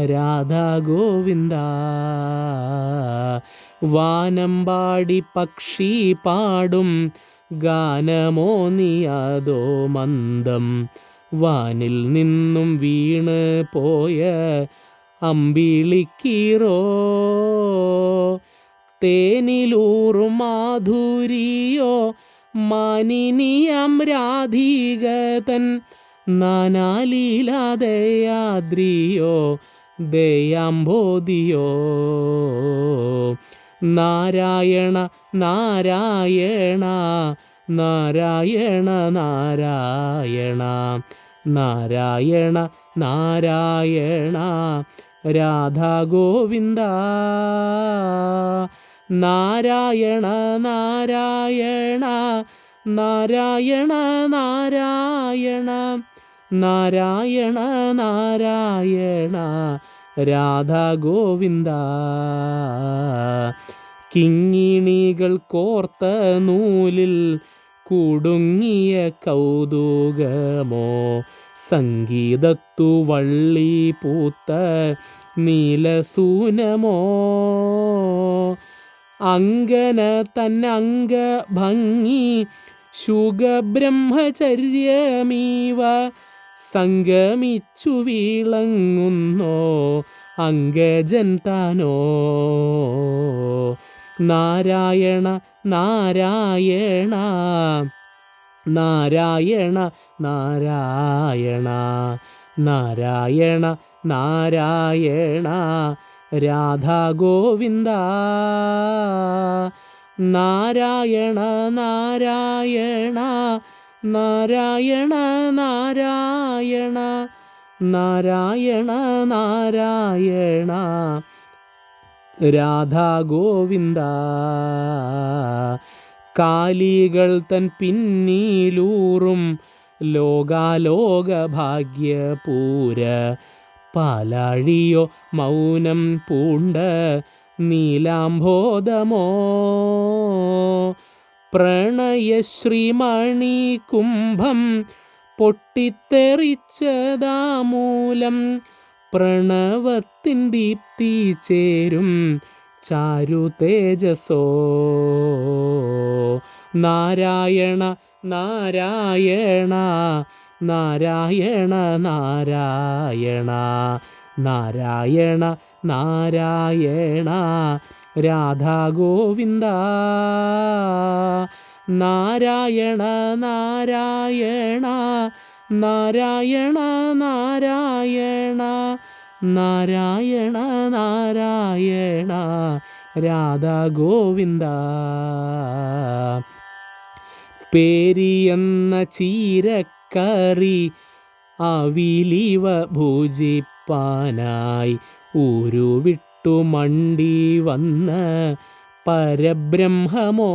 രാധാ ഗോവിന്ദ പാടി പക്ഷി പാടും ഗാനമോ നീയാതോ മന്ദം. വാനിൽ നിന്നും വീണ് പോയ അമ്പിളിക്കീറോ. തേനിലൂറും മാധുരിയോ മാനിനിയം രാധീകതൻ. നാനാലീലാദയാദ്രിയോ ദയാംബോധിയോ. നാരായണ നാരായണ നാരായണ നാരായണ നാരായണ നാരായണ രാധാ ഗോവിന്ദ. നാരായണ നാരായണ നാരായണ നാരായണ. നാരായണ നാരായണ രാധാ ഗോവിന്ദ. കിങ്ങിണികൾ കോർത്ത നൂലിൽ കുടുങ്ങിയ കൗതുകമോ? സംഗീതത്തു വള്ളി പൂത്ത നീലസൂനമോ? അങ്കന തന്നംഗ ഭംഗി ശുഗബ്രഹ്മചര്യമീവ സംഗമിച്ചു വീളങ്ങുന്നോ അങ്കജൻ താനോ? നാരായണ നാരായണ നാരായണ നാരായണ നാരായണ നാരായണ രാധാ ഗോവിന്ദ നാരായണ നാരായണ നാരായണ നാരായണ നാരായണ നാരായണ. രാധാ ഗോവിന്ദ കാലികൾ തൻ പിന്നീലൂറും ലോകാലോക ഭാഗ്യപൂര. പാലാഴിയോ മൗനം പൂണ്ട നീലാംബോധമോ പ്രണയശ്രീമണി കുംഭം പൊട്ടിത്തെറിച്ചതാമൂലം പ്രണവത്തിൻ ദീപ്തി ചേരും ചാരു തേജസോ. നാരായണ നാരായണ നാരായണ നാരായണ നാരായണ നാരായണ. രാധാ ഗോവിന്ദ നാരായണ നാരായണ നാരായണ നാരായണ നാരായണ നാരായണ രാധാ ഗോവിന്ദ പേരിയെന്ന ചീരക്കറി അവിലിവ ഭുജിപ്പാനായി ഊരുവിട്ടു. മണ്ടി വന്ന് പരബ്രഹ്മമോ?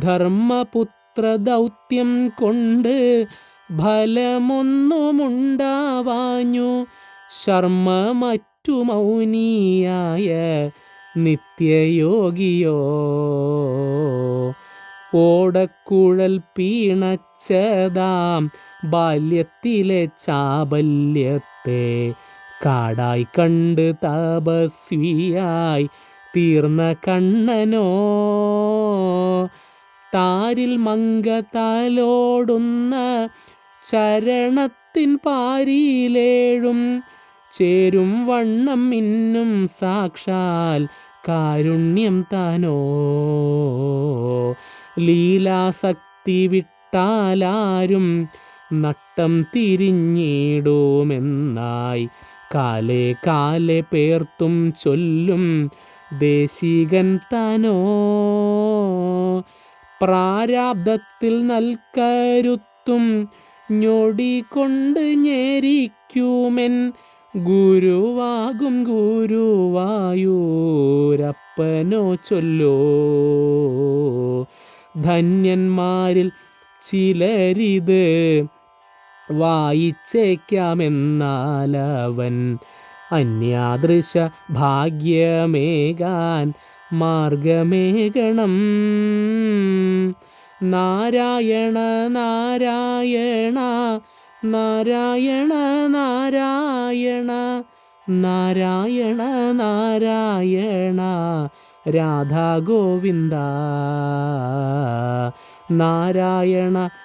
ധർമ്മപുത്ര ദൗത്യം കൊണ്ട് ഫലമൊന്നുമുണ്ടാവാഞ്ഞു. ശർമ്മ മറ്റു മൗനിയായ നിത്യയോഗിയോ? ഓടക്കുഴൽ പീണച്ചതാം ബാല്യത്തിലെ ചാബല്യത്തെ കാടായി കണ്ട് തപസ്വിയായി തീർന്ന കണ്ണനോ. താരിൽ മങ്ക തലോടുന്ന ചരണത്തിൻ പാരിയിലേഴും ചേരും വണ്ണം മിന്നും സാക്ഷാൽ കാരുണ്യം താനോ. ലീലാസക്തി വിട്ടാലാരും നട്ടം തിരിഞ്ഞിടുമെന്നായി കാലേ കാലെ പേർത്തും ചൊല്ലും ദേശീകൻ തനോ. പ്രാരാബ്ദത്തിൽ നൽകരുത്തും ഞൊടി കൊണ്ട് ഞെരിക്കുമെൻ ഗുരുവാകും ഗുരുവായൂരപ്പനോ ചൊല്ലോ. ധന്യന്മാരിൽ ചിലരിത് വായിച്ചേക്കാമെന്നാലവൻ അന്യാദൃശ ഭാഗ്യമേകാൻ മാർഗമേകണം. നാരായണ നാരായണ നാരായണ നാരായണ നാരായണ നാരായണ രാധാ ഗോവിന്ദ നാരായണ